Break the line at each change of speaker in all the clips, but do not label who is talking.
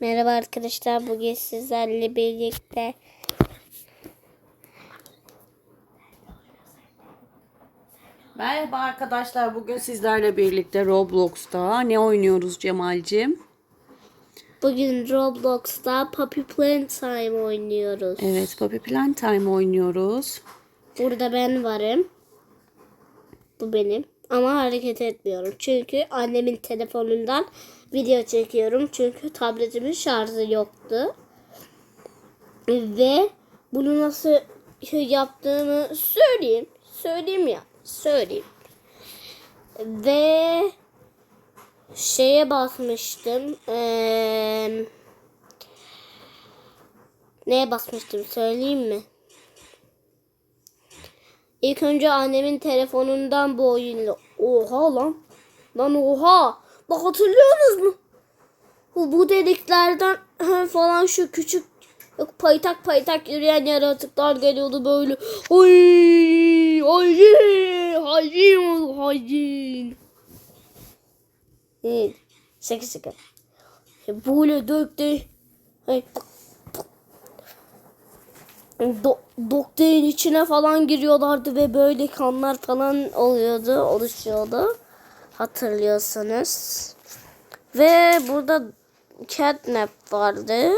Merhaba arkadaşlar. Bugün sizlerle birlikte
Merhaba arkadaşlar. Bugün sizlerle birlikte Roblox'ta ne oynuyoruz Cemal'cim?
bugün Roblox'ta Puppy Playtime oynuyoruz.
Evet, Puppy Playtime oynuyoruz.
Burada ben varım. Bu benim. Ama hareket etmiyorum. Çünkü annemin telefonundan video çekiyorum. Çünkü tabletimin şarjı yoktu. Ve bunu nasıl yaptığımı söyleyeyim. Söyleyeyim ya. Söyleyeyim. Ve şeye basmıştım. Eee neye basmıştım söyleyeyim mi? İlk önce annemin telefonundan bu oyunla. Oha lan. Lan oha. Bak hatırlıyorsunuz mu? Bu, bu deliklerden falan şu küçük yok paytak paytak yürüyen yaratıklar geliyordu böyle. Oy! Hazin! Hazin! Hazin! Evet. Şaka şaka. Böyle döktü. Do doktorun içine falan giriyorlardı ve böyle kanlar falan oluyordu, oluşuyordu. Hatırlıyorsanız. Ve burada catnap vardı.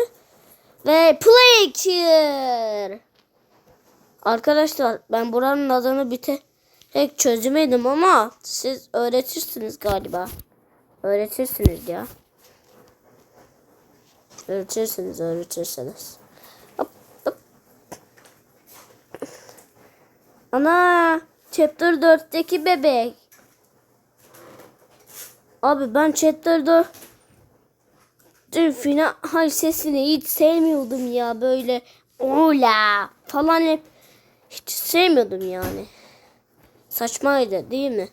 Ve play here. Arkadaşlar ben buranın adını bir tek çözemedim ama siz öğretirsiniz galiba. Öğretirsiniz ya. Öğretirsiniz, öğretirsiniz. Hop, hop. Ana chapter 4'teki bebek. Abi ben chapter 4 Dün final sesini hiç sevmiyordum ya böyle ola falan hep hiç sevmiyordum yani. Saçmaydı değil mi?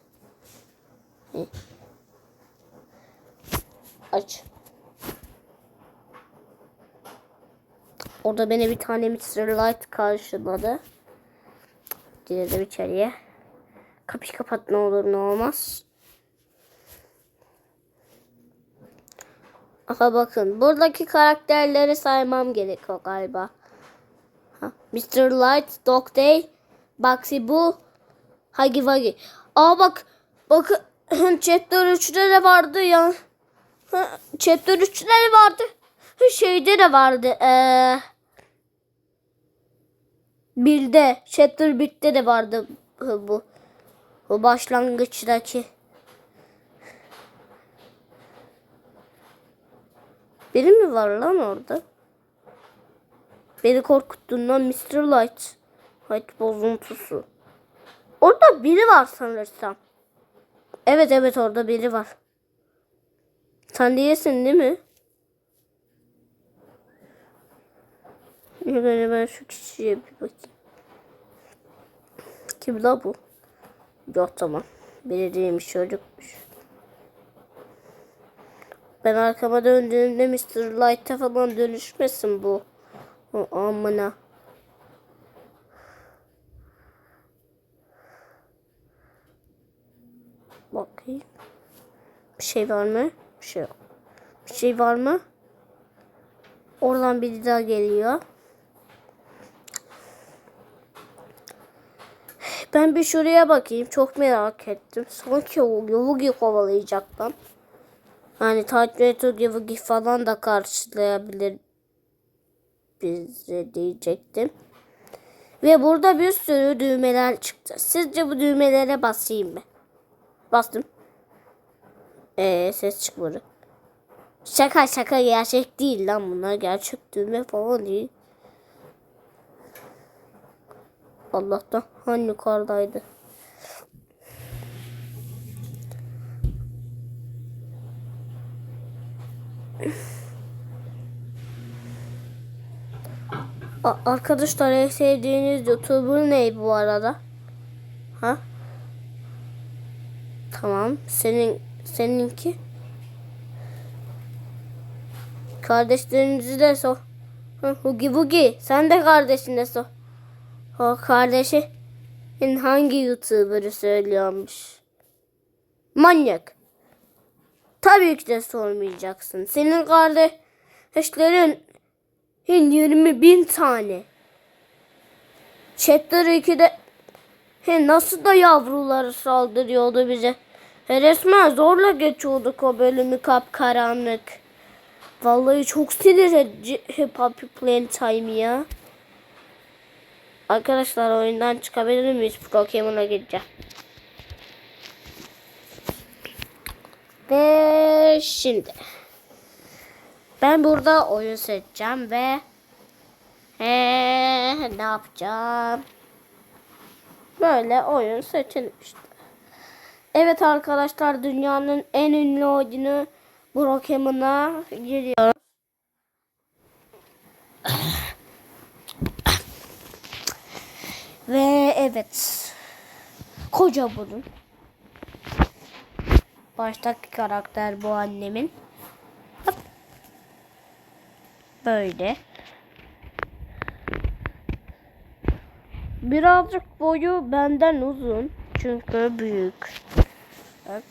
Aç. Orada beni bir tane Mr. Light karşıladı. Girdim içeriye. Kapıyı kapat ne olur ne olmaz. Aha bakın buradaki karakterleri saymam gerekiyor galiba. Ha, Mr. Light, Dog Day, Bugsy Boo, Huggy Wuggy. Aa bak bakın Chapter 3'te de vardı ya. Ha, Chapter 3'te de vardı. Şeyde de vardı. Eee Birde, Chapter 1'de de vardı bu. Bu başlangıçtaki. Biri mi var lan orada? Beni korkuttuğundan Mr. Light. Light bozuntusu. Orada biri var sanırsam. Evet evet orada biri var. Sen değilsin değil mi? Yani ben şu kişiye bir bakayım. Kim la bu? Yok tamam. Biri değilmiş çocukmuş. Ben arkama döndüğümde Mr. Light'a falan dönüşmesin bu. O amına. Bakayım. Bir şey var mı? Bir şey yok. Bir şey var mı? Oradan biri daha geliyor. Ben bir şuraya bakayım. Çok merak ettim. Sanki o Yovugi kovalayacak lan. Yani Tatreto Yovugi falan da karşılayabilir bize diyecektim. Ve burada bir sürü düğmeler çıktı. Sizce bu düğmelere basayım mı? Bastım. Ee, ses çıkmadı. Şaka şaka gerçek değil lan bunlar. Gerçek düğme falan değil. Allah'tan hani yukarıdaydı. Arkadaşlar en sevdiğiniz YouTuber ne bu arada? Ha? Tamam. Senin seninki? Kardeşlerinizi de sor. Hugi Bugi. Sen de kardeşine sor. O kardeşi hangi YouTuber'ı söylüyormuş? Manyak. Tabii ki de sormayacaksın. Senin kardeş Eşlerin 20 bin tane. Chapter 2'de he, nasıl da yavruları saldırıyordu bize. He, resmen zorla geçiyorduk o bölümü kapkaranlık. Vallahi çok sinir edici Hop Playtime ya. Arkadaşlar oyundan çıkabilir miyiz? Pokemon'a gideceğim. Ve şimdi ben burada oyun seçeceğim ve ee, ne yapacağım? Böyle oyun seçilmişti. Evet arkadaşlar dünyanın en ünlü oyunu Pokemon'a giriyoruz. Ve evet. Koca burun. Baştaki karakter bu annemin. Hop. Böyle. Birazcık boyu benden uzun. Çünkü büyük. Bak.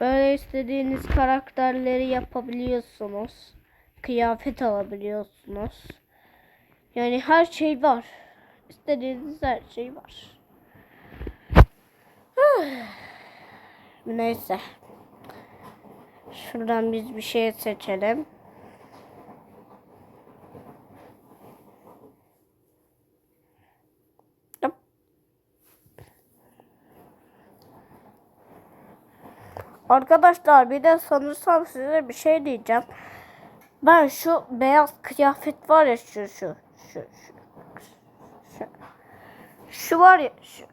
Böyle istediğiniz karakterleri yapabiliyorsunuz. Kıyafet alabiliyorsunuz. Yani her şey var. İstediğiniz her şey var. Neyse. Şuradan biz bir şey seçelim. Arkadaşlar bir de sanırsam size bir şey diyeceğim. Ben şu beyaz kıyafet var ya şu şu şu şu şu, şu var ya şu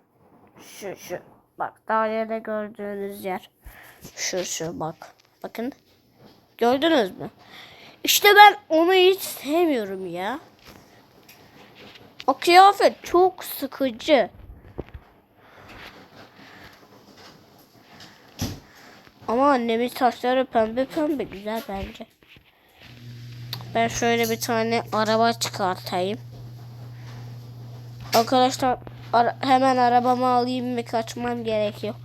şu şu bak daha yerde gördüğünüz yer şu şu bak bakın gördünüz mü? İşte ben onu hiç sevmiyorum ya. O kıyafet çok sıkıcı. Ama annemin saçları pembe pembe güzel bence. Ben şöyle bir tane araba çıkartayım. Arkadaşlar ara- hemen arabamı alayım ve kaçmam gerekiyor.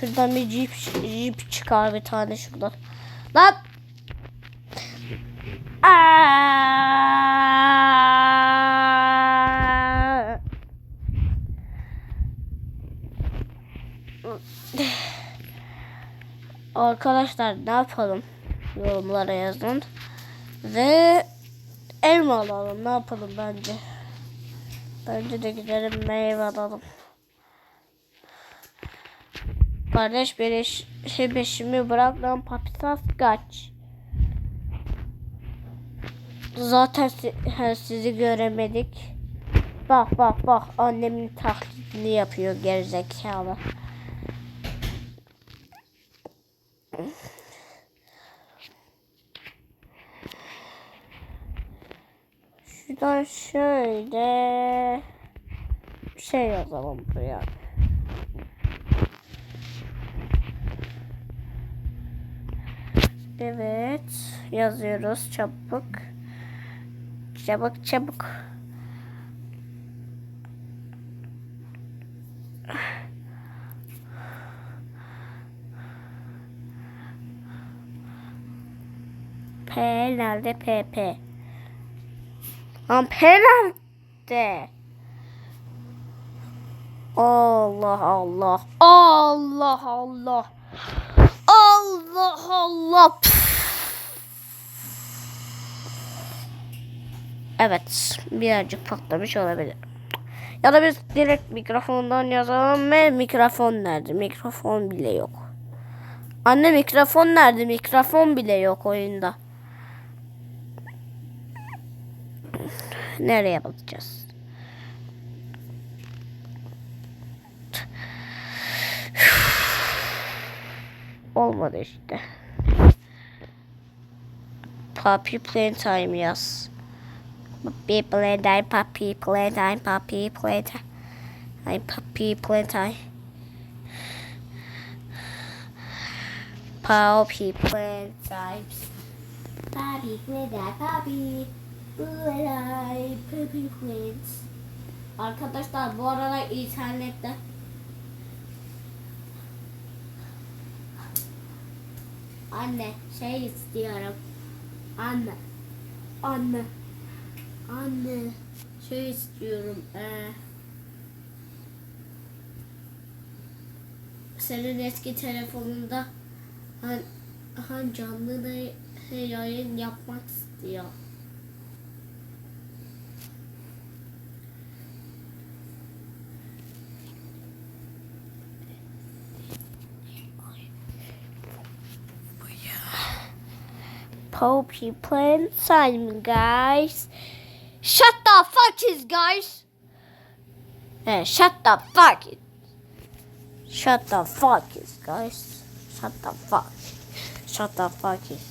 Şuradan bir jeep, jeep çıkar bir tane şuradan. Lan! Arkadaşlar ne yapalım? Yorumlara yazın. Ve elma alalım. Ne yapalım bence? Bence de gidelim meyve alalım. Kardeş şey peşimi bırak lan papitas kaç. Zaten si- he, sizi göremedik. Bak bak bak annemin taklidini yapıyor gerizekalı. Şuradan şöyle şey yazalım buraya. Evet yazıyoruz çabuk. Çabuk çabuk. P nerede? P P. P nerede? Allah Allah. Allah Allah. Allah Allah. Evet. Birazcık patlamış olabilir. Ya da biz direkt mikrofondan yazalım ve mikrofon nerede? Mikrofon bile yok. Anne mikrofon nerede? Mikrofon bile yok oyunda. Nereye bakacağız? Olmadı işte. Puppy playtime yaz. Puppy playtime, puppy playtime, puppy playtime. Ay puppy playtime. Puppy playtime. Puppy playtime, puppy playtime, puppy playtime. Arkadaşlar bu aralar internette Anne şey istiyorum. Anne. Anne. Anne. Şey istiyorum. Ee, senin eski telefonunda han, han canlı da yayın yapmak istiyor. Poppy playing Simon, guys. Shut the fuck is guys. Shut the fuck. Shut the fuck is guys. Shut the fuck. Shut the fuck is.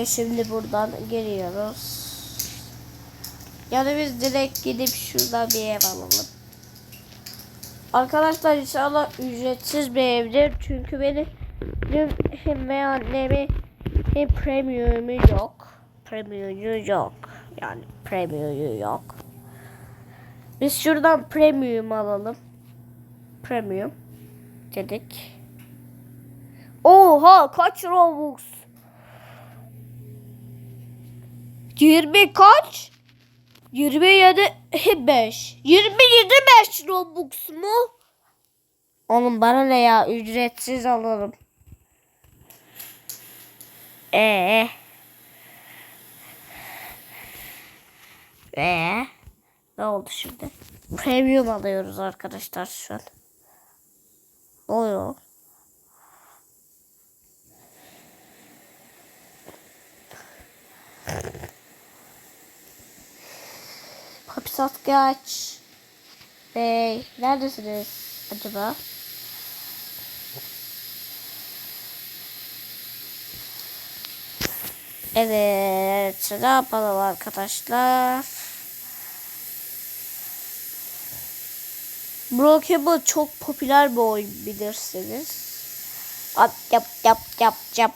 Ve şimdi buradan giriyoruz. Yani biz direkt gidip şuradan bir ev alalım. Arkadaşlar inşallah ücretsiz bir evdir. Çünkü benim hem ve annemin hem premiumu yok. Premiumu yok. Yani premiumu yok. Biz şuradan premium alalım. Premium dedik. Oha kaç Robux? 20 kaç? 27 5. 27 5 Robux mu? Oğlum bana ne ya ücretsiz alırım. Ee. Ee. Ne oldu şimdi? Premium alıyoruz arkadaşlar şu an. Ne oluyor? Hapis geç. Bey, neredesiniz acaba? Evet, ne yapalım arkadaşlar? Brokeable çok popüler bir oyun bilirsiniz. Yap yap yap yap yap.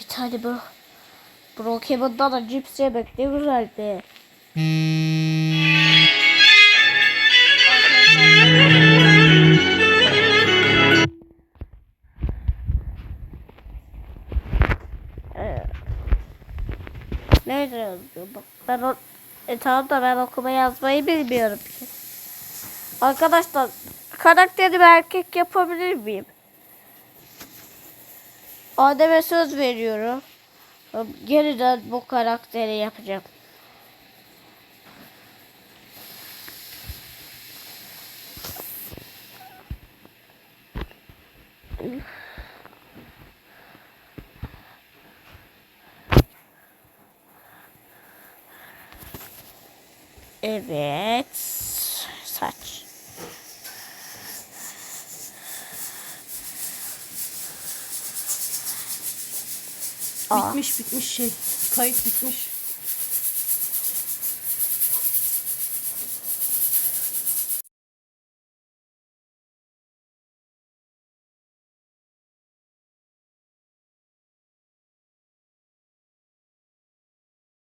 Bir tane bu. Brokeman'dan da cips yemek ne güzeldi. Ee, Nerede yazıyor? Bak ben o... E tamam da ben okuma yazmayı bilmiyorum ki. Arkadaşlar karakterimi erkek yapabilir miyim? Adem'e söz veriyorum. Yeniden bu karakteri yapacağım. Evet. Saç.
Bitmiş bitmiş şey. Kayıt bitmiş.